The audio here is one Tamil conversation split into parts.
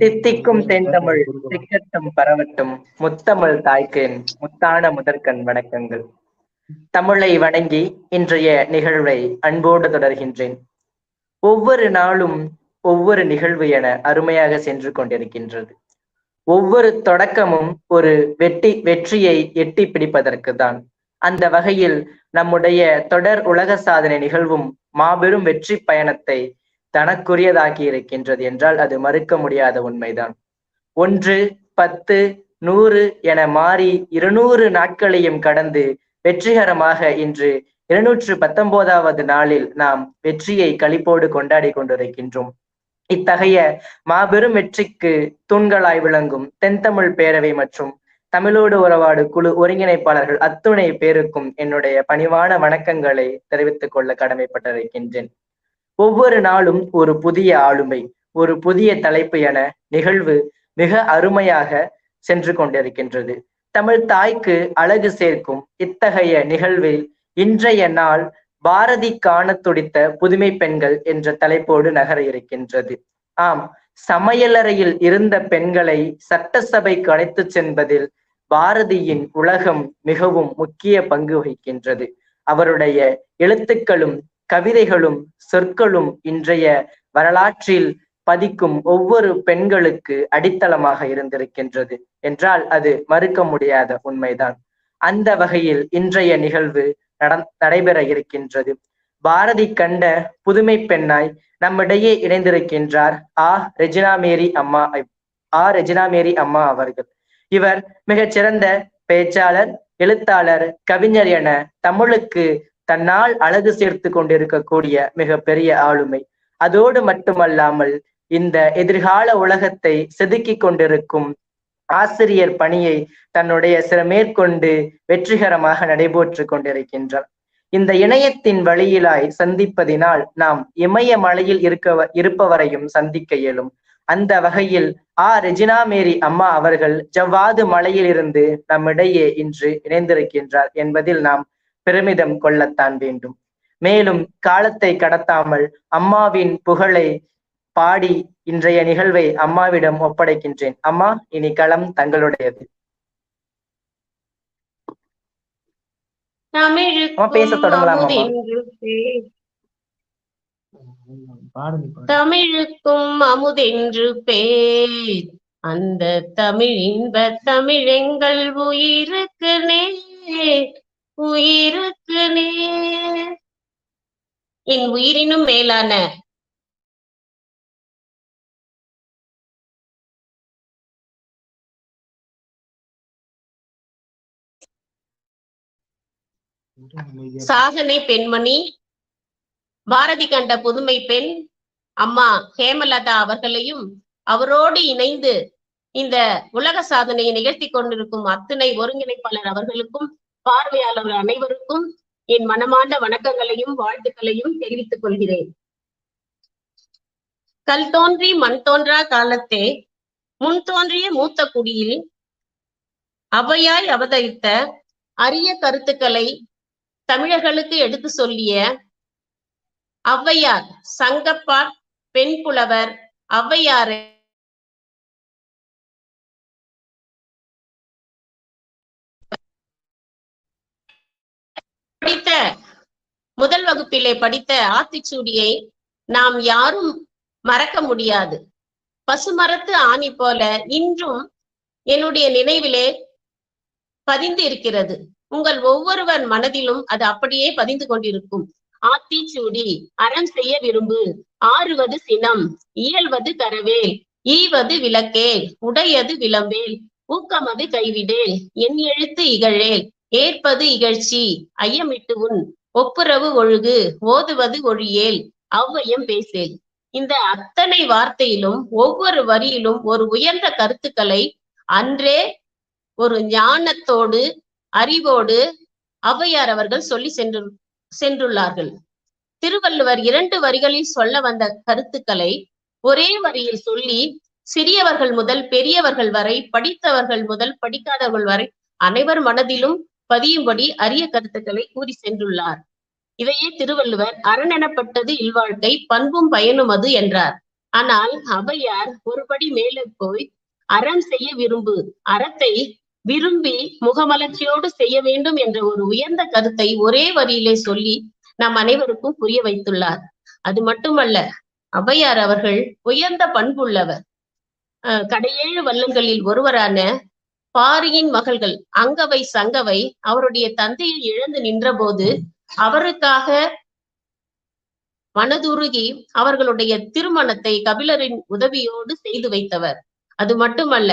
தித்திக்கும் தென்தமிழ் திக்கட்டும் பரவட்டும். முத்தமிழ் தாய்க்கேன் முத்தான முதற்கண் வணக்கங்கள். தமிழை வணங்கி இன்றைய நிகழ்வை அன்போடு தொடர்கின்றேன். ஒவ்வொரு நாளும் ஒவ்வொரு நிகழ்வு என அருமையாக சென்று கொண்டிருக்கின்றது. ஒவ்வொரு தொடக்கமும் ஒரு வெட்டி வெற்றியை எட்டி பிடிப்பதற்கு தான் அந்த வகையில் நம்முடைய தொடர் உலக சாதனை நிகழ்வும் மாபெரும் வெற்றி பயணத்தை தனக்குரியதாக்கி இருக்கின்றது என்றால் அது மறுக்க முடியாத உண்மைதான். ஒன்று பத்து நூறு என மாறி இருநூறு நாட்களையும் கடந்து வெற்றிகரமாக இன்று இருநூற்று பத்தொன்பதாவது நாளில் நாம் வெற்றியை களிப்போடு கொண்டாடி கொண்டிருக்கின்றோம். இத்தகைய மாபெரும் வெற்றிக்கு தூண்களாய் விளங்கும் தென்தமிழ் பேரவை மற்றும் தமிழோடு உறவாடு குழு ஒருங்கிணைப்பாளர்கள் அத்துணை பேருக்கும் என்னுடைய பணிவான வணக்கங்களை தெரிவித்துக் கொள்ள கடமைப்பட்டிருக்கின்றேன். ஒவ்வொரு நாளும் ஒரு புதிய ஆளுமை ஒரு புதிய தலைப்பு என நிகழ்வு மிக அருமையாக சென்று கொண்டிருக்கின்றது. தமிழ் தாய்க்கு அழகு சேர்க்கும் இத்தகைய நிகழ்வில் இன்றைய நாள் பாரதி காண துடித்த புதுமை பெண்கள் என்ற தலைப்போடு நகர இருக்கின்றது. ஆம் சமையலறையில் இருந்த பெண்களை சட்டசபைக்கு அழைத்து சென்பதில் பாரதியின் உலகம் மிகவும் முக்கிய பங்கு வகிக்கின்றது. அவருடைய எழுத்துக்களும் கவிதைகளும் சொற்களும் இன்றைய வரலாற்றில் பதிக்கும் ஒவ்வொரு பெண்களுக்கு அடித்தளமாக இருந்திருக்கின்றது. என்றால் அது மறுக்க முடியாத உண்மைதான். அந்த வகையில் இன்றைய நிகழ்வு நடைபெற இருக்கின்றது. பாரதி கண்ட புதுமை பெண்ணாய் நம்மிடையே இணைந்திருக்கின்றார் ஆ ரெஜினா மேரி அம்மா ஆ ரெஜினா மேரி அம்மா அவர்கள். இவர் மிகச்சிறந்த பேச்சாளர் எழுத்தாளர் கவிஞர் என தமிழுக்கு தன்னால் அழகு சேர்த்து கொண்டிருக்கக்கூடிய மிக பெரிய ஆளுமை. அதோடு மட்டுமல்லாமல் இந்த எதிர்கால உலகத்தை செதுக்கி கொண்டிருக்கும் ஆசிரியர் பணியை தன்னுடைய சிற மேற்கொண்டு வெற்றிகரமாக நடைபெற்று கொண்டிருக்கின்றார். இந்த இணையத்தின் வழியிலாய் சந்திப்பதினால் நாம் இமய மலையில் இருக்க இருப்பவரையும் சந்திக்க இயலும். அந்த வகையில் ஆ. ரெஜினா மேரி அம்மா அவர்கள் ஜவ்வாது மலையிலிருந்து நம்மிடையே இன்று இணைந்திருக்கின்றார் என்பதில் நாம் பெருமிதம் கொள்ளத்தான் வேண்டும். மேலும் காலத்தை கடத்தாமல் அம்மாவின் புகழை பாடி இன்றைய நிகழ்வை அம்மாவிடம் ஒப்படைக்கின்றேன். அம்மா இனி களம் தங்களுடையது பேச தொடங்கலாம் தமிழுக்கும் அமுதென்று பேர். அந்த தமிழ் இன்ப தமிழெங்கள் உயிருக்கு நேர். உயிருக்கு நேர். என் உயிரினும் மேலான சாதனை பெண்மணி பாரதி கண்ட புதுமை பெண் அம்மா ஹேமலதா அவர்களையும் அவரோடு இணைந்து இந்த உலக சாதனையை நிகழ்த்தி கொண்டிருக்கும் அத்துணை ஒருங்கிணைப்பாளர் அவர்களுக்கும் பார்வையாளர்கள் அனைவருக்கும் என் மனமார்ந்த வணக்கங்களையும் வாழ்த்துக்களையும் தெரிவித்துக் கொள்கிறேன். கல் தோன்றி மண் தோன்றா காலத்தே முன் தோன்றிய மூத்த குடியில் அவையாய் அவதரித்த அரிய கருத்துக்களை தமிழர்களுக்கு எடுத்து சொல்லிய ஔவையார் சங்கப்பார் பெண் புலவர் ஔவையாரை. படித்த முதல் வகுப்பிலே படித்த ஆத்திச்சூடியை நாம் யாரும் மறக்க முடியாது. பசுமரத்து ஆணி போல இன்றும் என்னுடைய நினைவிலே பதிந்து இருக்கிறது உங்கள் ஒவ்வொருவர் மனதிலும் அது அப்படியே பதிந்து கொண்டிருக்கும். ஆத்திச்சூடி அறம் செய்ய விரும்பு ஆறுவது சினம் இயல்வது கரவேல் ஈவது விளக்கேல் உடையது விளம்பேல் ஊக்கமது கைவிடேல் என் எழுத்து இகழேல் ஏற்பது இகழ்ச்சி ஐயமிட்டு உன் ஒப்புரவு ஒழுகு ஓதுவது ஒழியேல் அவ்வையம் பேசேல். இந்த அத்தனை வார்த்தையிலும் ஒவ்வொரு வரியிலும் ஒரு உயர்ந்த கருத்துக்களை அன்றே ஒரு ஞானத்தோடு அறிவோடு ஔவையார் அவர்கள் சொல்லி சென்று சென்றுள்ளார்கள். திருவள்ளுவர் இரண்டு வரிகளில் சொல்ல வந்த கருத்துக்களை ஒரே வரியில் சொல்லி சிறியவர்கள் முதல் பெரியவர்கள் வரை படித்தவர்கள் முதல் படிக்காதவர்கள் வரை அனைவர் மனதிலும் பதியும்படி அரிய கருத்துக்களை கூறி சென்றுள்ளார். இதையே திருவள்ளுவர் அரண் எனப்பட்டது இல்வாழ்க்கை பண்பும் பயனும் அது என்றார். ஆனால் ஔவையார் ஒருபடி மேலே போய் அறம் செய்ய விரும்பு அறத்தை விரும்பி முகமலர்ச்சியோடு செய்ய வேண்டும் என்ற ஒரு உயர்ந்த கருத்தை ஒரே வரியிலே சொல்லி நம் அனைவருக்கும் புரிய வைத்துள்ளார். அது மட்டுமல்ல ஔவையார் அவர்கள் உயர்ந்த பண்புள்ளவர். கடையேழு வல்லங்களில் ஒருவரான பாரியின் மகள்கள் அங்கவை சங்கவை அவருடைய தந்தையை இழந்து நின்றபோது அவருக்காக மனதுருகி அவர்களுடைய திருமணத்தை கபிலரின் உதவியோடு செய்து வைத்தவர். அது மட்டுமல்ல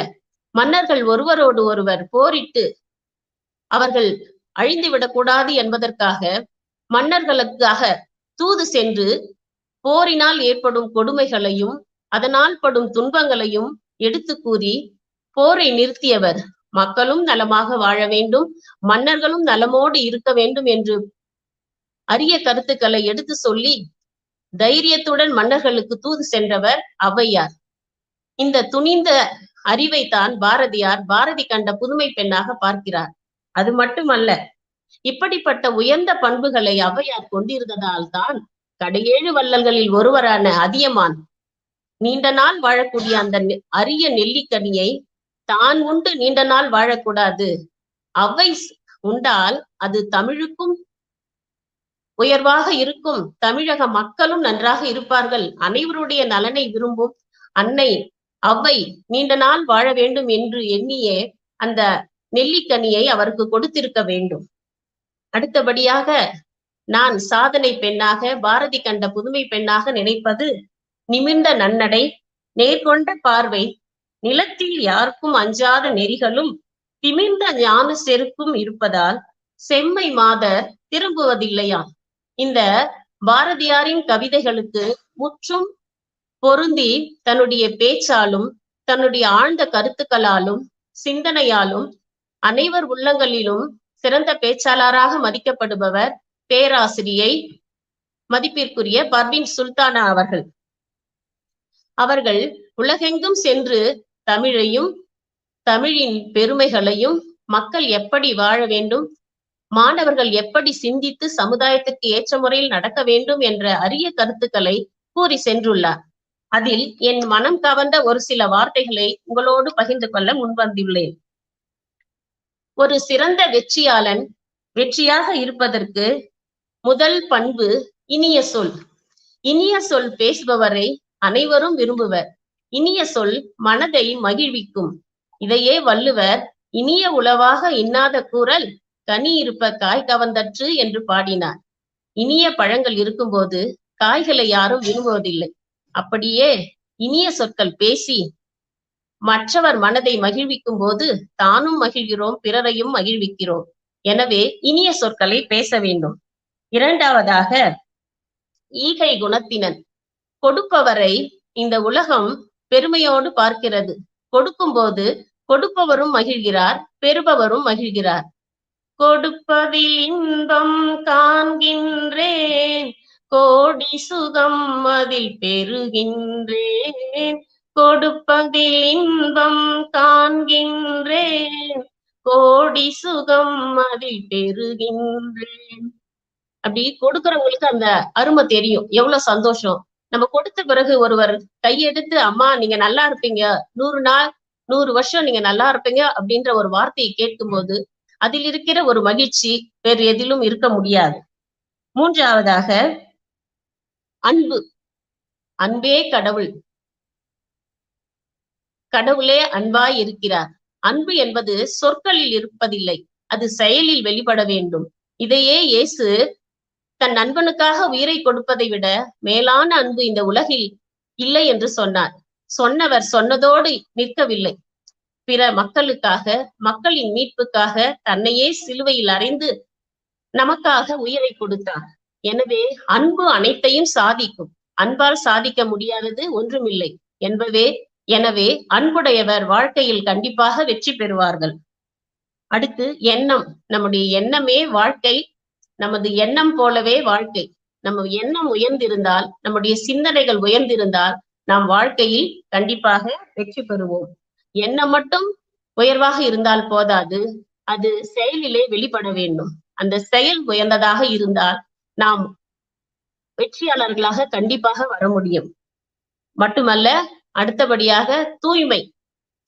மன்னர்கள் ஒருவரோடு ஒருவர் போரிட்டு அவர்கள் அழிந்து விடக்கூடாது என்பதற்காக மன்னர்களுக்காக தூது சென்று போரினால் ஏற்படும் கொடுமைகளையும் அதனால் படும் துன்பங்களையும் எடுத்து கூறி போரை நிறுத்தியவர். மக்களும் நலமாக வாழ வேண்டும் மன்னர்களும் நலமோடு இருக்க வேண்டும் என்று அரிய கருத்துக்களை எடுத்து சொல்லி தைரியத்துடன் மன்னர்களுக்கு தூது சென்றவர் ஔவையார். இந்த துணிந்த அறிவைத்தான் பாரதியார் பாரதி கண்ட புதுமை பெண்ணாக பார்க்கிறார். அது மட்டுமல்ல இப்படிப்பட்ட உயர்ந்த பண்புகளை ஔவையார் கொண்டிருந்ததால் தான் கடையேழு வள்ளல்களில் ஒருவரான அதியமான் நீண்ட நாள் வாழக்கூடிய அந்த நெ- அரிய நெல்லிக்கனியை தான் உண்டு நீண்ட நாள் வாழக்கூடாது. அவை உண்டால் அது தமிழுக்கும் உயர்வாக இருக்கும். தமிழக மக்களும் நன்றாக இருப்பார்கள். அனைவருடைய நலனை விரும்பும் அன்னை அவ்வை நீண்ட நாள் வாழ வேண்டும் என்று எண்ணியே அந்த நெல்லிக்கனியை அவருக்கு கொடுத்திருக்க வேண்டும். அடுத்தபடியாக நான் சாதனை பெண்ணாக பாரதி கண்ட புதுமை பெண்ணாக நினைப்பது நிமிர்ந்த நன்னடை நேர்கொண்ட பார்வை நிலத்தில் யாருக்கும் அஞ்சாத நெறிகளும் திமிர்ந்த ஞான செருக்கும் இருப்பதால் செம்மை மாதர் திரும்புவதில்லையாம். இந்த பாரதியாரின் கவிதைகளுக்கு முற்றும் பொருந்தி தன்னுடைய பேச்சாலும் தன்னுடைய ஆழ்ந்த கருத்துக்களாலும் சிந்தனையாலும் அனைவர் உள்ளங்களிலும் சிறந்த பேச்சாளராக மதிக்கப்படுபவர் பேராசிரியை மதிப்பிற்குரிய பர்வின் சுல்தானா அவர்கள். அவர்கள் உலகெங்கும் சென்று தமிழையும் தமிழின் பெருமைகளையும் மக்கள் எப்படி வாழ வேண்டும் மாணவர்கள் எப்படி சிந்தித்து சமுதாயத்துக்கு ஏற்ற முறையில் நடக்க வேண்டும் என்ற அரிய கருத்துக்களை கூறி சென்றுள்ளார். அதில் என் மனம் கவர்ந்த ஒரு சில வார்த்தைகளை உங்களோடு பகிர்ந்து கொள்ள முன்வந்துள்ளேன். ஒரு சிறந்த வெற்றியாளன் வெற்றியாக இருப்பதற்கு முதல் பண்பு இனிய சொல். இனிய சொல் பேசுபவரை அனைவரும் விரும்புவர். இனிய சொல் மனதை மகிழ்விக்கும். இதையே வள்ளுவர் இனிய உளவாக இன்னாத கூறல் கனி இருப்ப காய் கவர்ந்தற்று என்று பாடினார். இனிய பழங்கள் இருக்கும்போது காய்களை யாரும் விரும்புவதில்லை. அப்படியே இனிய சொற்கள் பேசி மற்றவர் மனதை மகிழ்விக்கும் போது தானும் மகிழ்கிறோம் பிறரையும் மகிழ்விக்கிறோம். எனவே இனிய சொற்களை பேச வேண்டும். இரண்டாவதாக ஈகை குணத்தினன். கொடுப்பவரை இந்த உலகம் பெருமையோடு பார்க்கிறது. கொடுக்கும் போது கொடுப்பவரும் மகிழ்கிறார் பெறுபவரும் மகிழ்கிறார். கொடுப்பதில் இன்பம் காண்கின்றேன். கோடி சுகம் அதில் பெறுகின்றேன். கொடுப்பதில் இன்பம் காண்கின்றேன். கோடி சுகம் அதில் பெறுகின்றேன். அப்படி கொடுக்கறவங்களுக்கு அந்த அருமை தெரியும். எவ்வளவு சந்தோஷம். நம்ம கொடுத்த பிறகு ஒருவர் கையெடுத்து அம்மா நீங்க நல்லா இருப்பீங்க. நூறு நாள் நூறு வருஷம் நீங்க நல்லா இருப்பீங்க. அப்படின்ற ஒரு வார்த்தையை கேட்கும்போது அதில் இருக்கிற ஒரு மகிழ்ச்சி வேறு எதிலும் இருக்க முடியாது. மூன்றாவதாக அன்பு. அன்பே கடவுள். கடவுளே அன்பாய் இருக்கிறார். அன்பு என்பது சொற்களில் இருப்பதில்லை அது செயலில் வெளிப்பட வேண்டும். இதையே இயேசு தன் நண்பனுக்காக உயிரை கொடுப்பதை விட மேலான அன்பு இந்த உலகில் இல்லை என்று சொன்னார். சொன்னவர் சொன்னதோடு நிற்கவில்லை. பிற மக்களுக்காக மக்களின் மீட்புக்காக தன்னையே சிலுவையில் அறைந்து நமக்காக உயிரை கொடுத்தார். எனவே அன்பு அனைத்தையும் சாதிக்கும். அன்பால் சாதிக்க முடியாதது ஒன்றுமில்லை. என்பவே எனவே அன்புடையவர் வாழ்க்கையில் கண்டிப்பாக வெற்றி பெறுவார்கள். அடுத்து எண்ணம். நம்முடைய எண்ணமே வாழ்க்கை. நமது எண்ணம் போலவே வாழ்க்கை. நம்ம எண்ணம் உயர்ந்திருந்தால் நம்முடைய சிந்தனைகள் உயர்ந்திருந்தால் நாம் வாழ்க்கையில் கண்டிப்பாக வெற்றி பெறுவோம். எண்ணம் மட்டும் உயர்வாக இருந்தால் போதாது. அது செயலிலே வெளிப்பட வேண்டும். அந்த செயல் உயர்ந்ததாக இருந்தால் நாம் வெற்றியாளர்களாக கண்டிப்பாக வர முடியும். மட்டுமல்ல அடுத்தபடியாக தூய்மை.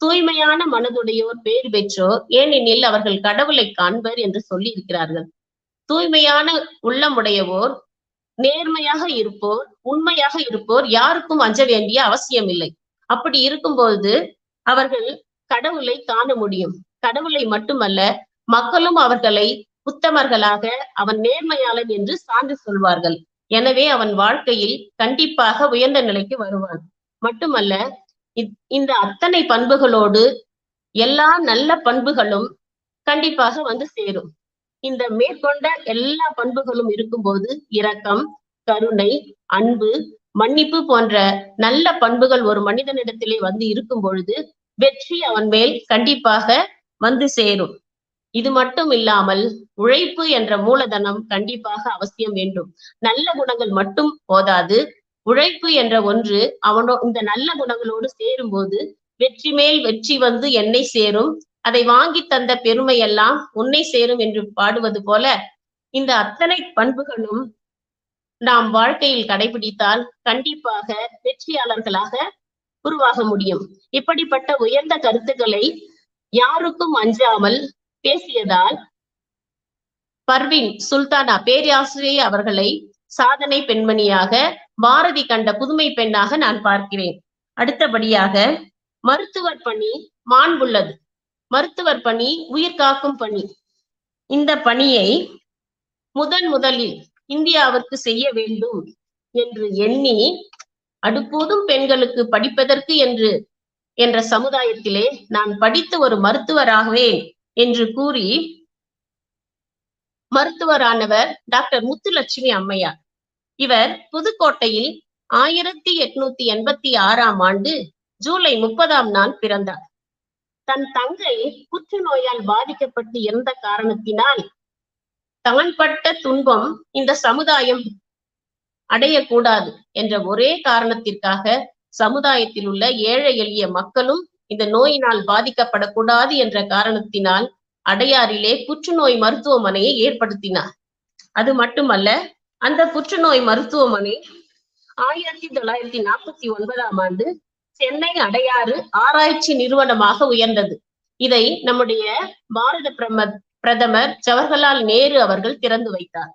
தூய்மையான மனதுடையோர் பேர் பெற்றோர் ஏனெனில் அவர்கள் கடவுளை காண்பர் என்று சொல்லி இருக்கிறார்கள் தூய்மையான உள்ளமுடையவோர் நேர்மையாக இருப்போர் உண்மையாக இருப்போர் யாருக்கும் அஞ்ச வேண்டிய அவசியம் இல்லை அப்படி இருக்கும்போது அவர்கள் கடவுளை காண முடியும். கடவுளை மட்டுமல்ல மக்களும் அவர்களை உத்தமர்களாக அவன் நேர்மையாளன் என்று சான்று சொல்வார்கள். எனவே அவன் வாழ்க்கையில் கண்டிப்பாக உயர்ந்த நிலைக்கு வருவான். மட்டுமல்ல இந்த அத்தனை பண்புகளோடு எல்லா நல்ல பண்புகளும் கண்டிப்பாக வந்து சேரும். இந்த மேற்கொண்ட எல்லா பண்புகளும் இருக்கும்போது இரக்கம் கருணை அன்பு மன்னிப்பு போன்ற நல்ல பண்புகள் ஒரு மனிதனிடத்திலே வந்து இருக்கும் பொழுது வெற்றி அவன் மேல் கண்டிப்பாக வந்து சேரும். இது மட்டும் இல்லாமல் உழைப்பு என்ற மூலதனம் கண்டிப்பாக அவசியம் வேண்டும். நல்ல குணங்கள் மட்டும் போதாது. உழைப்பு என்ற ஒன்று அவனோ இந்த நல்ல குணங்களோடு சேரும்போது வெற்றி மேல் வெற்றி வந்து என்னை சேரும். அதை வாங்கி தந்த பெருமை எல்லாம் உன்னை சேரும் என்று பாடுவது போல இந்த அத்தனை பண்புகளும் நாம் வாழ்க்கையில் கடைபிடித்தால் கண்டிப்பாக வெற்றியாளர்களாக உருவாக முடியும். இப்படிப்பட்ட உயர்ந்த கருத்துக்களை யாருக்கும் அஞ்சாமல் பேசியதால் பர்வின் சுல்தானா பேராசிரியை அவர்களை சாதனை பெண்மணியாக பாரதி கண்ட புதுமை பெண்ணாக நான் பார்க்கிறேன். அடுத்தபடியாக மருத்துவர் பணி மாண்புள்ளது மருத்துவர் பணி உயிர் காக்கும் பணி. இந்த பணியை முதன் முதலில் இந்தியாவிற்கு செய்ய வேண்டும் என்று எண்ணி அடுப்போதும் பெண்களுக்கு படிப்பதற்கு என்று என்ற சமுதாயத்திலே நான் படித்து ஒரு மருத்துவராகவே என்று கூறி மருத்துவரானவர் டாக்டர் முத்துலட்சுமி அம்மையார். இவர் புதுக்கோட்டையில் ஆயிரத்தி எட்நூத்தி எண்பத்தி ஆறாம் ஆண்டு ஜூலை முப்பதாம் நாள் பிறந்தார். தன் தங்கை புற்றுநோயால் பாதிக்கப்பட்டு இருந்த காரணத்தினால் தான் பட்ட துன்பம் இந்த சமுதாயம் அடையக்கூடாது என்ற ஒரே காரணத்திற்காக சமுதாயத்தில் உள்ள ஏழை எளிய மக்களும் இந்த நோயினால் பாதிக்கப்படக்கூடாது என்ற காரணத்தினால் அடையாறிலே புற்றுநோய் மருத்துவமனையை ஏற்படுத்தினார். அது மட்டுமல்ல அந்த புற்றுநோய் மருத்துவமனை ஆயிரத்தி தொள்ளாயிரத்தி நாற்பத்தி ஒன்பதாம் ஆண்டு சென்னை அடையாறு ஆராய்ச்சி நிறுவனமாக உயர்ந்தது. இதை நம்முடைய பாரத பிரம பிரதமர் ஜவஹர்லால் நேரு அவர்கள் திறந்து வைத்தார்.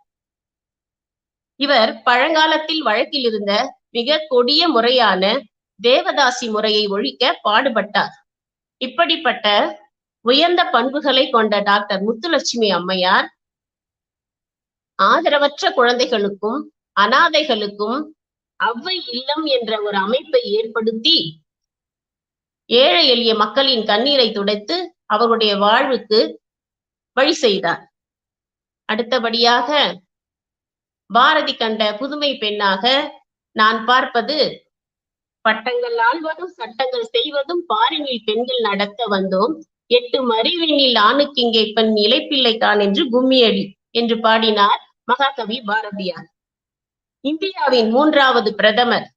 இவர் பழங்காலத்தில் வழக்கில் இருந்த மிக கொடிய முறையான தேவதாசி முறையை ஒழிக்க பாடுபட்டார். இப்படிப்பட்ட உயர்ந்த பண்புகளை கொண்ட டாக்டர் முத்துலட்சுமி அம்மையார் ஆதரவற்ற குழந்தைகளுக்கும் அனாதைகளுக்கும் அவ்வை இல்லம் என்ற ஒரு அமைப்பை ஏற்படுத்தி ஏழை எளிய மக்களின் கண்ணீரை துடைத்து அவருடைய வாழ்வுக்கு வழி செய்தார். அடுத்தபடியாக பாரதி கண்ட புதுமை பெண்ணாக நான் பார்ப்பது பட்டங்கள் ஆழ்வதும் சட்டங்கள் செய்வதும் பாரினில் பெண்கள் நடத்த வந்தோம். எட்டு மறிவினில் ஆணுக்கு இங்கே பெண் இலைப்பிள்ளை தான் என்று கும்மியடி என்று பாடினார் மகாகவி பாரதியார். இந்தியாவின் மூன்றாவது பிரதமர்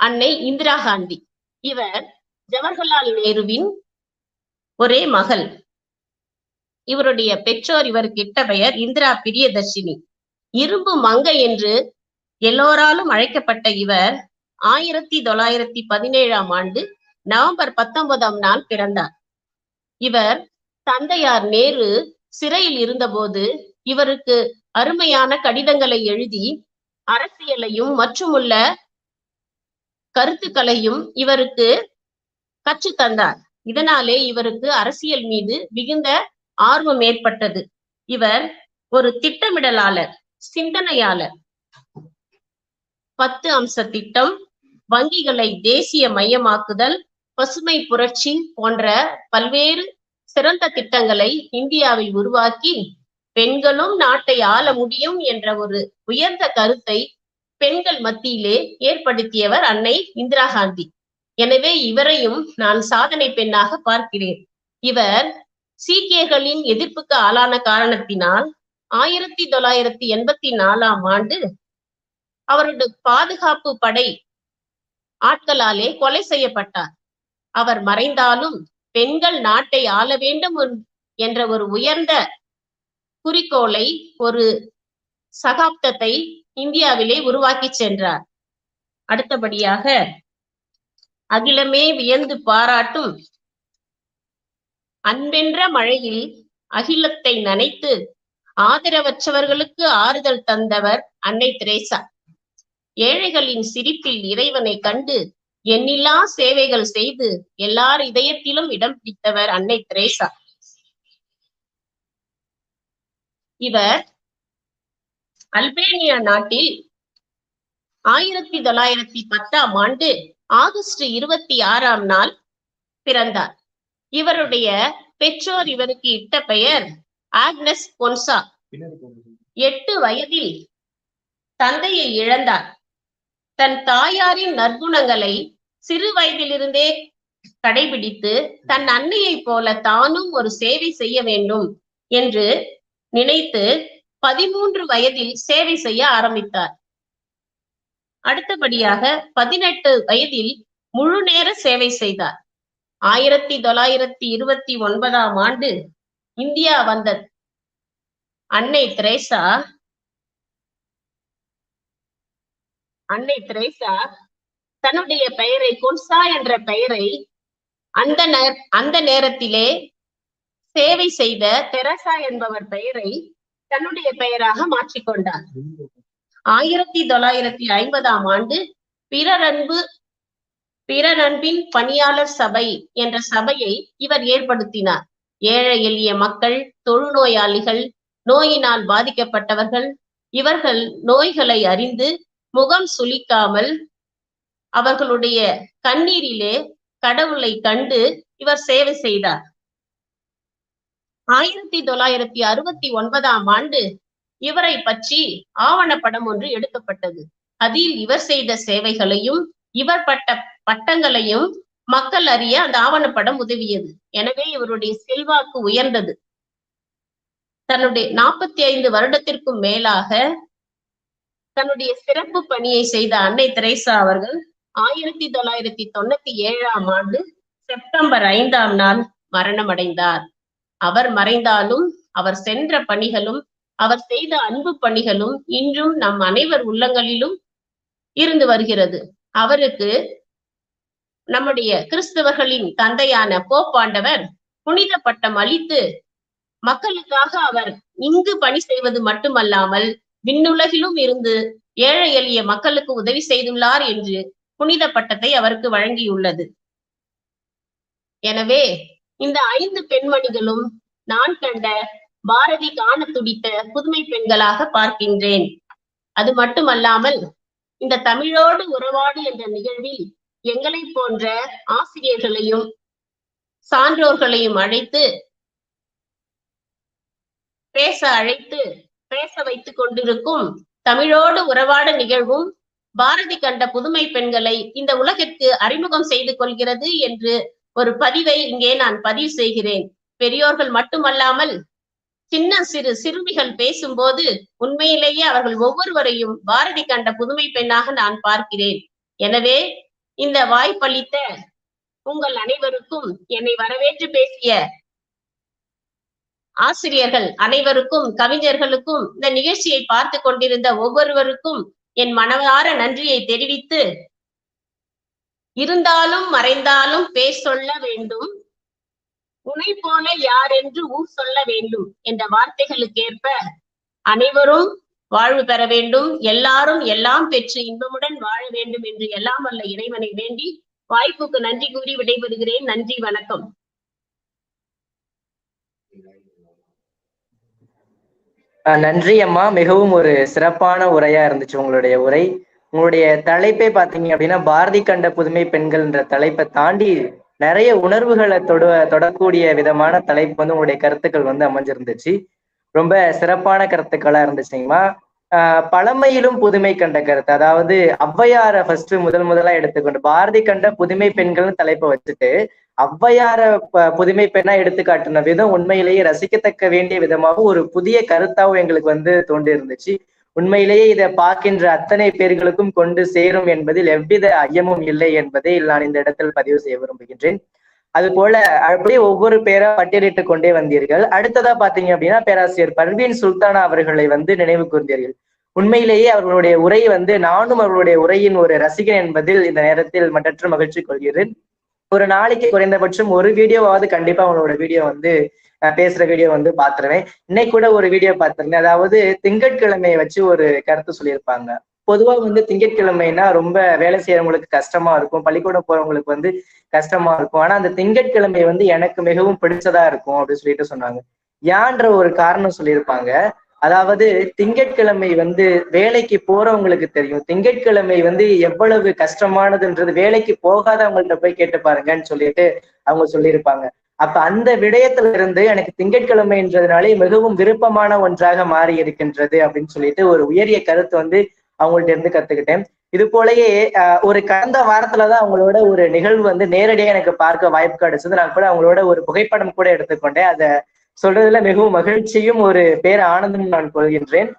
அன்னை இந்திரா காந்தி. இவர் ஜவஹர்லால் நேருவின் ஒரே மகள். இவருடைய பெற்றோர் இவருக்கு இட்ட பெயர் இந்திரா பிரியதர்ஷினி. இரும்பு மங்கை என்று எல்லோராலும் அழைக்கப்பட்ட இவர் ஆயிரத்தி தொள்ளாயிரத்தி பதினேழாம் ஆண்டு நவம்பர் பத்தொன்பதாம் நாள் பிறந்தார். இவர் தந்தையார் நேரு சிறையில் இருந்தபோது இவருக்கு அருமையான கடிதங்களை எழுதி அரசியலையும் மற்றுமுள்ள கருத்துக்களையும் இவருக்கு கற்றுத் தந்தார். இதனாலே இவருக்கு அரசியல் மீது மிகுந்த ஆர்வம் ஏற்பட்டது. இவர் ஒரு திட்டமிடலாளர் சிந்தனையாளர். பத்து அம்ச திட்டம் வங்கிகளை தேசிய மையமாக்குதல் பசுமை புரட்சி போன்ற பல்வேறு சிறந்த திட்டங்களை இந்தியாவில் உருவாக்கி பெண்களும் நாட்டை ஆள முடியும் என்ற ஒரு உயர்ந்த கருத்தை பெண்கள் மத்தியிலே ஏற்படுத்தியவர் அன்னை இந்திரா காந்தி. எனவே இவரையும் நான் சாதனை பெண்ணாக பார்க்கிறேன். இவர் சீக்கியர்களின் எதிர்ப்புக்கு ஆளான காரணத்தினால் ஆயிரத்தி தொள்ளாயிரத்தி எண்பத்தி நாலாம் ஆண்டு அவருடைய பாதுகாப்பு படை ஆட்களாலே கொலை செய்யப்பட்டார். அவர் மறைந்தாலும் பெண்கள் நாட்டை ஆள வேண்டும் என்ற ஒரு உயர்ந்த குறிக்கோளை ஒரு சகாப்தத்தை இந்தியாவிலே உருவாக்கி சென்றார். அடுத்தபடியாக அகிலமே வியந்து பாராட்டும் அன்பென்ற மழையில் அகிலத்தை நனைத்து ஆதரவற்றவர்களுக்கு ஆறுதல் தந்தவர் அன்னை திரேசா. ஏழைகளின் சிரிப்பில் இறைவனை கண்டு எண்ணில்லா சேவைகள் செய்து எல்லார் இதயத்திலும் இடம் பிடித்தவர் அன்னை திரேசா. இவர் அல்பேனியா நாட்டில் ஆயிரத்தி தொள்ளாயிரத்தி பத்தாம் ஆண்டு ஆகஸ்ட் இருபத்தி ஆறாம் நாள் பிறந்தார். இவருடைய பெற்றோர் இவருக்கு இட்ட பெயர் ஆக்னஸ் பொன்சா. எட்டு வயதில் தந்தையை இழந்தார். தன் தாயாரின் நற்குணங்களை சிறு வயதிலிருந்தே கடைபிடித்து தன் அன்னையைப் போல தானும் ஒரு சேவை செய்ய வேண்டும் என்று நினைத்து பதிமூன்று வயதில் சேவை செய்ய ஆரம்பித்தார். அடுத்தபடியாக பதினெட்டு வயதில் முழு நேர சேவை செய்தார். ஆயிரத்தி தொள்ளாயிரத்தி இருபத்தி ஒன்பதாம் ஆண்டு இந்தியா வந்த அன்னை திரேசா அன்னை திரேசா தன்னுடைய பெயரை கொன்சா என்ற பெயரை அந்த அந்த நேரத்திலே சேவை செய்த தெரசா என்பவர் பெயரை தன்னுடைய பெயராக மாற்றிக்கொண்டார் ஆயிரத்தி தொள்ளாயிரத்தி ஐம்பதாம் ஆண்டு பிறரன்பு பிறரன்பின் பணியாளர் சபை என்ற சபையை இவர் ஏற்படுத்தினார். ஏழை எளிய மக்கள் தொழுநோயாளிகள் நோயினால் பாதிக்கப்பட்டவர்கள் இவர்கள் நோய்களை அறிந்து முகம் சுளிக்காமல் அவர்களுடைய கண்ணீரிலே கடவுளை கண்டு இவர் சேவை செய்தார். ஆயிரத்தி தொள்ளாயிரத்தி அறுபத்தி ஒன்பதாம் ஆண்டு இவரை பற்றி ஆவணப்படம் ஒன்று எடுக்கப்பட்டது. அதில் இவர் செய்த சேவைகளையும் இவர் பட்ட பட்டங்களையும் மக்கள் அறிய அந்த ஆவணப்படம் உதவியது. எனவே இவருடைய செல்வாக்கு உயர்ந்தது. தன்னுடைய நாற்பத்தி ஐந்து வருடத்திற்கும் மேலாக தன்னுடைய சிறப்பு பணியை செய்த அன்னை தெரேசா அவர்கள் ஆயிரத்தி தொள்ளாயிரத்தி தொண்ணூத்தி ஏழாம் ஆண்டு செப்டம்பர் ஐந்தாம் நாள் மரணமடைந்தார். அவர் மறைந்தாலும் அவர் சென்ற பணிகளும் அவர் செய்த அன்பு பணிகளும் இன்றும் நம் அனைவர் உள்ளங்களிலும் இருந்து வருகிறது. அவருக்கு நம்முடைய கிறிஸ்தவர்களின் தந்தையான போப்பாண்டவர் புனித பட்டம் அளித்து மக்களுக்காக அவர் இங்கு பணி செய்வது மட்டுமல்லாமல் விண்ணுலகிலும் இருந்து ஏழை எளிய மக்களுக்கு உதவி செய்துள்ளார் என்று புனித பட்டத்தை அவருக்கு வழங்கியுள்ளது. எனவே இந்த ஐந்து பெண்மணிகளும் நான் கண்ட பாரதி காண துடித்த புதுமை பெண்களாக பார்க்கின்றேன். அது மட்டுமல்லாமல் இந்த தமிழோடு உறவாடு என்ற நிகழ்வில் எங்களை போன்ற ஆசிரியர்களையும் சான்றோர்களையும் அழைத்து பேச அழைத்து பேச வைத்துக் கொண்டிருக்கும் தமிழோடு உறவாட நிகழ்வும் பாரதி கண்ட புதுமை பெண்களை இந்த உலகிற்கு அறிமுகம் செய்து கொள்கிறது என்று ஒரு பதிவை இங்கே நான் பதிவு செய்கிறேன். பெரியோர்கள் மட்டுமல்லாமல் சின்ன சிறு சிறுமிகள் பேசும்போது உண்மையிலேயே அவர்கள் ஒவ்வொருவரையும் பாரதி கண்ட புதுமை பெண்ணாக நான் பார்க்கிறேன். எனவே இந்த வாய்ப்பளித்த உங்கள் அனைவருக்கும் என்னை வரவேற்று பேசிய ஆசிரியர்கள் அனைவருக்கும் கவிஞர்களுக்கும் இந்த நிகழ்ச்சியை பார்த்து கொண்டிருந்த ஒவ்வொருவருக்கும் என் மனவார நன்றியை தெரிவித்து இருந்தாலும் மறைந்தாலும் பேர் சொல்ல வேண்டும். உனை போல யார் என்று ஊர் சொல்ல வேண்டும் என்ற வார்த்தைகளுக்கேற்ப அனைவரும் வாழ்வு பெற வேண்டும். எல்லாரும் எல்லாம் பெற்று இன்பமுடன் வாழ வேண்டும் என்று எல்லாம் வல்ல இறைவனை வேண்டி வாய்ப்புக்கு நன்றி கூறி விடைபெறுகிறேன். நன்றி வணக்கம். நன்றி அம்மா. மிகவும் ஒரு சிறப்பான உரையா இருந்துச்சு உங்களுடைய உரை. உங்களுடைய தலைப்பே பாத்தீங்க அப்படின்னா பாரதி கண்ட புதுமை பெண்கள்ன்ற தலைப்பை தாண்டி நிறைய உணர்வுகளை தொட தொடக்கூடிய விதமான தலைப்பு வந்து உங்களுடைய கருத்துக்கள் வந்து அமைஞ்சிருந்துச்சு. ரொம்ப சிறப்பான கருத்துக்களா இருந்துச்சுங்கம்மா ஆஹ் பழமையிலும் புதுமை கண்ட கருத்து. அதாவது ஔவையார ஃபர்ஸ்ட் முதல் முதலா எடுத்துக்கொண்டு பாரதி கண்ட புதுமை பெண்கள்னு தலைப்பை வச்சுட்டு ஔவையார புதுமை பெண்ணா எடுத்துக்காட்டின விதம் உண்மையிலேயே ரசிக்கத்தக்க வேண்டிய விதமாகவும் ஒரு புதிய கருத்தாவும் எங்களுக்கு வந்து தோன்றி இருந்துச்சு உண்மையிலேயே இதை பார்க்கின்ற அத்தனை பேர்களுக்கும் கொண்டு சேரும் என்பதில் எவ்வித ஐயமும் இல்லை என்பதை நான் இந்த இடத்தில் பதிவு செய்ய விரும்புகின்றேன். அது போல அப்படியே ஒவ்வொரு பேரா பட்டியலிட்டு கொண்டே வந்தீர்கள். அடுத்ததா பாத்தீங்க அப்படின்னா பேராசிரியர் பர்வீன் சுல்தானா அவர்களை வந்து நினைவு கூர்ந்தீர்கள். உண்மையிலேயே அவர்களுடைய உரை வந்து நானும் அவர்களுடைய உரையின் ஒரு ரசிகன் என்பதில் இந்த நேரத்தில் மற்றற்ற மகிழ்ச்சி கொள்கிறேன். ஒரு நாளைக்கு குறைந்தபட்சம் ஒரு வீடியோவாவது கண்டிப்பா அவனோட வீடியோ வந்து பேசுற வீடியோ வந்து பாத்துருவேன். இன்னைக்கு கூட ஒரு வீடியோ பாத்துருந்தேன். அதாவது திங்கட்கிழமையை வச்சு ஒரு கருத்து சொல்லியிருப்பாங்க. பொதுவா வந்து திங்கட்கிழமைனா ரொம்ப வேலை செய்யறவங்களுக்கு கஷ்டமா இருக்கும். பள்ளிக்கூடம் போறவங்களுக்கு வந்து கஷ்டமா இருக்கும். ஆனா அந்த திங்கட்கிழமை வந்து எனக்கு மிகவும் பிடிச்சதா இருக்கும் அப்படின்னு சொல்லிட்டு சொன்னாங்க. ஏன்ற ஒரு காரணம் சொல்லியிருப்பாங்க. அதாவது திங்கட்கிழமை வந்து வேலைக்கு போறவங்களுக்கு தெரியும். திங்கட்கிழமை வந்து எவ்வளவு கஷ்டமானதுன்றது வேலைக்கு போகாதவங்கள்ட்ட போய் கேட்டு பாருங்கன்னு சொல்லிட்டு அவங்க சொல்லியிருப்பாங்க. அப்ப அந்த விடயத்துல இருந்து எனக்கு திங்கட்கிழமைன்றதுனாலே மிகவும் விருப்பமான ஒன்றாக மாறி இருக்கின்றது அப்படின்னு சொல்லிட்டு ஒரு உயரிய கருத்து வந்து அவங்கள்ட்ட இருந்து கத்துக்கிட்டேன். இது போலயே ஒரு கடந்த வாரத்துலதான் அவங்களோட ஒரு நிகழ்வு வந்து நேரடியாக எனக்கு பார்க்க வாய்ப்பு கிடைச்சது. நான் கூட அவங்களோட ஒரு புகைப்படம் கூட எடுத்துக்கொண்டேன். அதை சொல்றதுல மிகவும் மகிழ்ச்சியும் ஒரு பேர் ஆனந்தமும் நான் கொள்கின்றேன்.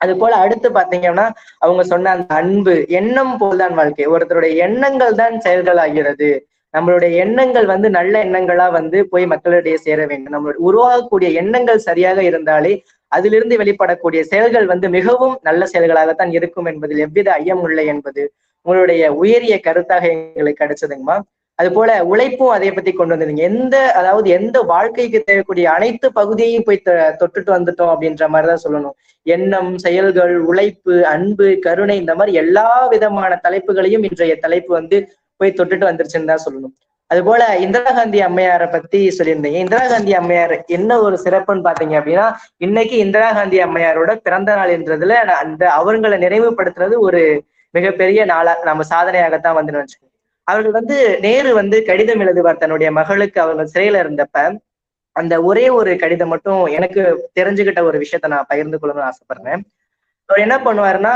அது போல அடுத்து பாத்தீங்கன்னா அவங்க சொன்ன அந்த அன்பு எண்ணம் போல்தான் வாழ்க்கை. ஒருத்தருடைய எண்ணங்கள் தான் செயல்கள் ஆகிறது நம்மளுடைய எண்ணங்கள் வந்து நல்ல எண்ணங்களா வந்து போய் மக்களிடையே சேர வேண்டும். நம்மளுடைய உருவாகக்கூடிய எண்ணங்கள் சரியாக இருந்தாலே அதிலிருந்து வெளிப்படக்கூடிய செயல்கள் வந்து மிகவும் நல்ல செயல்களாகத்தான் இருக்கும் என்பதில் எவ்வித ஐயம் இல்லை என்பது உங்களுடைய உயரிய கருத்தாக எங்களுக்கு கிடைச்சதுங்கம்மா. அது போல உழைப்பும் அதை பத்தி கொண்டு வந்திருந்தீங்க. எந்த அதாவது எந்த வாழ்க்கைக்கு தேவைக்கூடிய அனைத்து பகுதியையும் போய் தொட்டுட்டு வந்துட்டோம் அப்படின்ற மாதிரிதான் சொல்லணும். எண்ணம் செயல்கள் உழைப்பு அன்பு கருணை இந்த மாதிரி எல்லா விதமான தலைப்புகளையும் இன்றைய தலைப்பு வந்து போய் தொட்டுட்டு வந்துருச்சுன்னு தான் சொல்லணும். அது போல இந்திரா காந்தி அம்மையாரை பத்தி சொல்லியிருந்தீங்க. இந்திரா காந்தி அம்மையார் என்ன ஒரு சிறப்புன்னு பாத்தீங்க அப்படின்னா இன்னைக்கு இந்திரா காந்தி அம்மையாரோட பிறந்த நாள் என்றதுல நான் அந்த அவங்களை நிறைவுபடுத்துறது ஒரு மிகப்பெரிய நாளா நம்ம சாதனையாகத்தான் வந்து நினைச்சுக்கோம் அவர்கள் வந்து நேரு வந்து கடிதம் எழுதுவார் தன்னுடைய மகளுக்கு அவர்கள் சிறையில இருந்தப்ப. அந்த ஒரே ஒரு கடிதம் மட்டும் எனக்கு தெரிஞ்சுக்கிட்ட ஒரு விஷயத்த நான் பகிர்ந்து கொள்ளணும்னு ஆசைப்படுறேன். அவர் என்ன பண்ணுவாருன்னா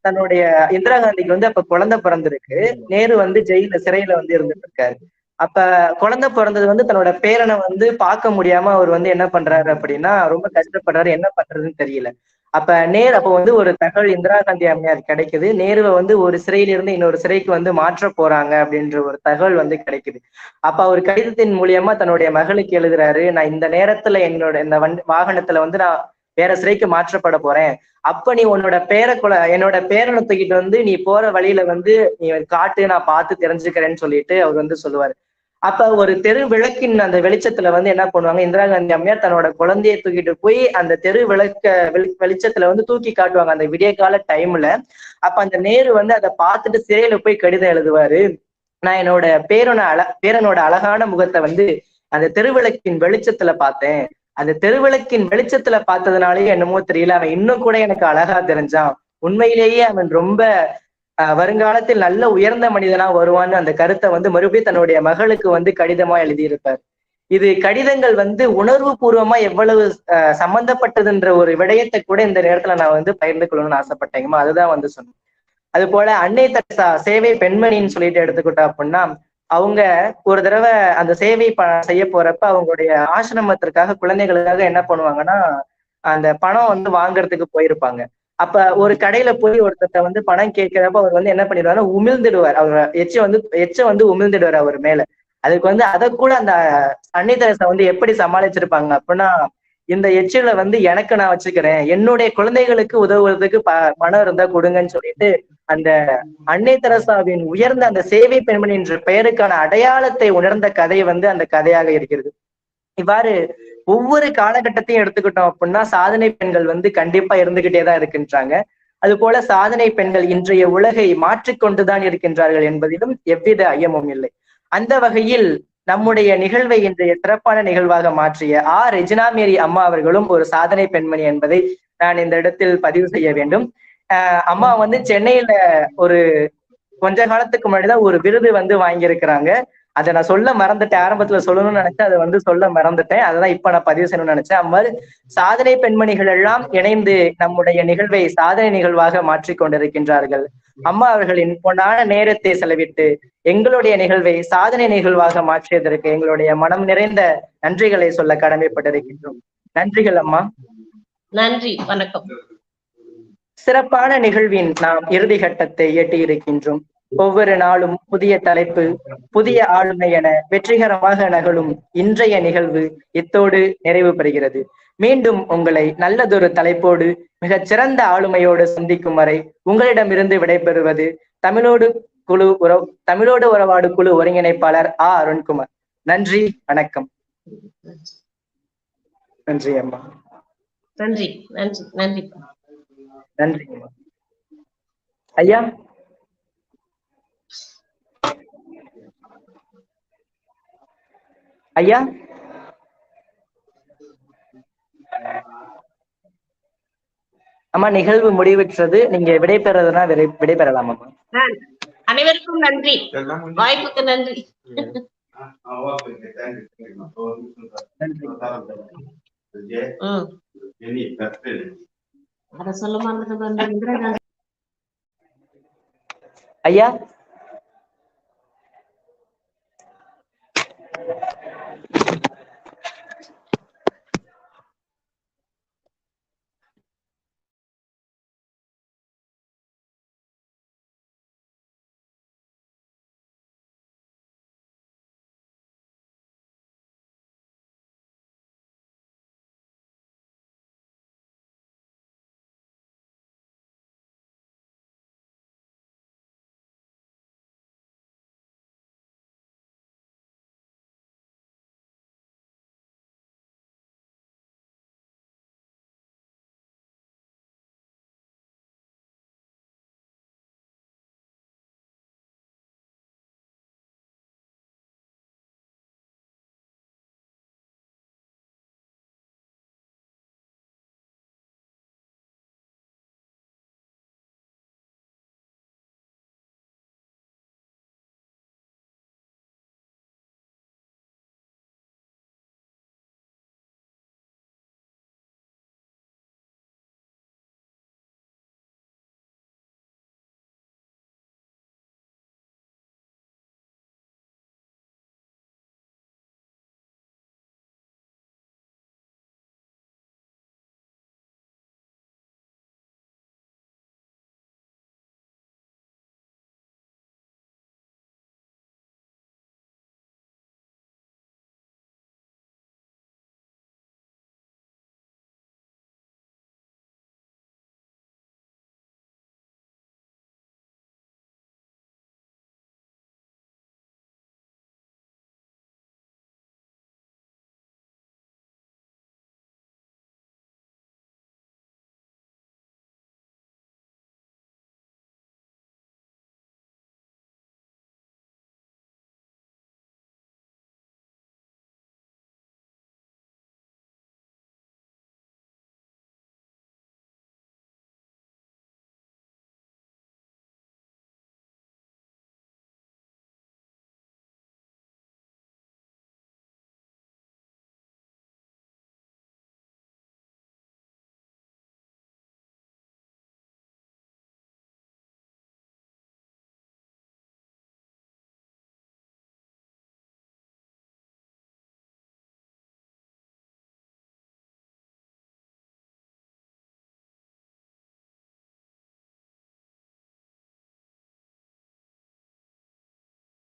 தன்னுடைய இந்திரா காந்திக்கு வந்து அப்ப குழந்தை பிறந்திருக்கு. நேரு வந்து ஜெயில சிறையில வந்து இருந்துட்டு இருக்காரு. அப்ப குழந்தை பிறந்தது வந்து தன்னோட பேரனை வந்து பார்க்க முடியாம அவர் வந்து என்ன பண்றாரு அப்படின்னா ரொம்ப கஷ்டப்படுறாரு. என்ன பண்றதுன்னு தெரியல. அப்ப நேரு அப்ப வந்து ஒரு தகவல் இந்திரா காந்தி அம்மையார் கிடைக்குது. நேருவை வந்து ஒரு சிறையிலிருந்து இன்னொரு சிறைக்கு வந்து மாற்ற போறாங்க அப்படின்ற ஒரு தகவல் வந்து கிடைக்குது. அப்ப அவர் கடிதத்தின் மூலியமா தன்னுடைய மகளுக்கு எழுதுறாரு நான் இந்த நேரத்துல என்னோட இந்த வண் வாகனத்துல வந்து நான் வேற சிறைக்கு மாற்றப்பட போறேன். அப்ப நீ உன்னோட பேர குல என்னோட பேரனை தூக்கிட்டு வந்து நீ போற வழியில வந்து நீ காட்டு நான் பார்த்து தெரிஞ்சுக்கிறேன்னு சொல்லிட்டு அவர் வந்து சொல்லுவாரு. அப்ப ஒரு தெரு விளக்கின் அந்த வெளிச்சத்துல வந்து என்ன பண்ணுவாங்க? இந்திரா காந்தி அம்மையார் தன்னோட குழந்தையை தூக்கிட்டு போய் அந்த தெரு விளக்க வெளி வெளிச்சத்துல வந்து தூக்கி காட்டுவாங்க. அந்த விடிய கால டைம்ல. அப்ப அந்த நேரு வந்து அதை பார்த்துட்டு சிறையில போய் கடிதம் எழுதுவாரு. நான் என்னோட பேரன அழ பேரனோட அழகான முகத்தை வந்து அந்த தெருவிளக்கின் வெளிச்சத்துல பார்த்தேன். அந்த தெருவிளக்கின் வெளிச்சத்துல பார்த்ததுனாலயே என்னமோ தெரியல. அவன் இன்னும் கூட எனக்கு அழகா தெரிஞ்சான். உண்மையிலேயே அவன் ரொம்ப வருங்காலத்தில் நல்ல உயர்ந்த மனிதனா வருவான்னு அந்த கருத்தை வந்து மறுபடியும் தன்னுடைய மகளுக்கு வந்து கடிதமா எழுதியிருப்பார். இது கடிதங்கள் வந்து உணர்வு பூர்வமா எவ்வளவு அஹ், சம்பந்தப்பட்டதுன்ற ஒரு விடயத்தை கூட இந்த நேரத்துல நான் வந்து பகிர்ந்து கொள்ளணும்னு ஆசைப்பட்டேங்கம்மா அதுதான் வந்து சொன்னேன். அது போல அன்னை தெரசா சேவை பெண்மணின்னு சொல்லிட்டு எடுத்துக்கிட்டோம் அப்படின்னா அவங்க ஒரு தடவை அந்த சேவை ப செய்ய போறப்ப அவங்களுடைய ஆசிரமத்திற்காக குழந்தைகளுக்காக என்ன பண்ணுவாங்கன்னா அந்த பணம் வந்து வாங்குறதுக்கு போயிருப்பாங்க. அப்ப ஒரு கடையில போய் ஒருத்தர்ட்ட வந்து பணம் கேட்கிறப்ப அவர் வந்து என்ன பண்ணிடுவாருன்னா உமிழ்ந்துடுவார். அவர் எச்ச வந்து எச்ச வந்து உமிழ்ந்துடுவார் அவர் மேல. அதுக்கு வந்து அதை கூட அந்த அன்னை தெரசா வந்து எப்படி சமாளிச்சிருப்பாங்க அப்படின்னா இந்த எச்சில வந்து எனக்கு நான் வச்சுக்கிறேன். என்னுடைய குழந்தைகளுக்கு உதவுறதுக்கு ப மனம் இருந்தா கொடுங்கன்னு சொல்லிட்டு அந்த அன்னை தெரசாவின் உயர்ந்த அந்த சேவை பெண்மணி என்ற பெயருக்கான அடையாளத்தை உணர்ந்த கதை வந்து அந்த கதையாக இருக்கிறது. இவ்வாறு ஒவ்வொரு காலகட்டத்தையும் எடுத்துக்கிட்டோம் அப்படின்னா சாதனை பெண்கள் வந்து கண்டிப்பா இருந்துகிட்டே தான் இருக்கின்றாங்க. அது போல சாதனை பெண்கள் இன்றைய உலகை மாற்றிக்கொண்டுதான் இருக்கின்றார்கள் என்பதிலும் எவ்வித ஐயமும் இல்லை. அந்த வகையில் நம்முடைய நிகழ்வை இன்றைய சிறப்பான நிகழ்வாக மாற்றிய ஆ. ரெஜினா மேரி அம்மா அவர்களும் ஒரு சாதனை பெண்மணி என்பதை நான் இந்த இடத்தில் பதிவு செய்ய வேண்டும். ஆஹ் அம்மா வந்து சென்னையில ஒரு கொஞ்ச காலத்துக்கு முன்னாடிதான் ஒரு விருது வந்து வாங்கியிருக்கிறாங்க. அதை நான் சொல்ல மறந்துட்டேன். ஆரம்பத்துல சொல்லணும்னு நினைச்சேன் அதை வந்து சொல்ல மறந்துட்டேன். அததான் இப்ப நான் பதிவு செய்யணும்னு நினைச்சேன். அம்மாதிரி சாதனை பெண்மணிகள் எல்லாம் இணைந்து நம்முடைய நிகழ்வை சாதனை நிகழ்வாக மாற்றிக் கொண்டிருக்கின்றார்கள். அம்மா அவர்களின் பொன்னான நேரத்தை செலவிட்டு எங்களுடைய நிகழ்வை சாதனை நிகழ்வாக மாற்றியதற்கு எங்களுடைய மனம் நிறைந்த நன்றிகளை சொல்ல கடமைப்பட்டிருக்கின்றோம். நன்றிகள் அம்மா. நன்றி வணக்கம். சிறப்பான நிகழ்வின் நாம் இறுதி கட்டத்தை எட்டியிருக்கின்றோம். ஒவ்வொரு நாளும் புதிய தலைப்பு புதிய ஆளுமை என வெற்றிகரமாக நகலும் இன்றைய நிகழ்வு இத்தோடு நிறைவு பெறுகிறது. மீண்டும் உங்களை நல்லதொரு தலைப்போடு மிகச் சிறந்த ஆளுமையோடு சந்திக்கும் வரை உங்களிடமிருந்து விடைபெறுவது தமிழோடு குழு உறவு தமிழோடு உறவாடு குழு ஒருங்கிணைப்பாளர் ஆ. அருண்குமார். நன்றி வணக்கம். நன்றி அம்மா. நன்றி நன்றி நன்றி. நன்றி அம்மா. ஐயா? ஐயா? அம்மா நிகழ்வு முடிவுற்றது. நீங்க விடை பெறதுனா விடை பெறலாம் அம்மா. அனைவருக்கும் நன்றி. வாய்ப்புக்கு நன்றி. ஐயா?